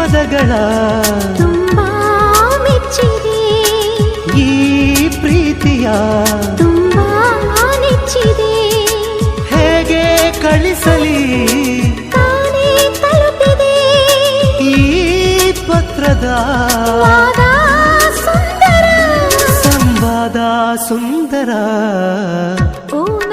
ಪದಗಳ ತುಂಬಾ ಮೆಚ್ಚಿದೆ. ಈ ಪ್ರೀತಿಯ ತುಂಬಾ ನೆಚ್ಚಿದೆ ಹೇಗೆ ಕಳಿಸಲಿ? ತಲುಪಿದೆ. ಈ ಪತ್ರದ ಸಂವಾದ ಸುಂದರ. ಓ ಸುಂದರ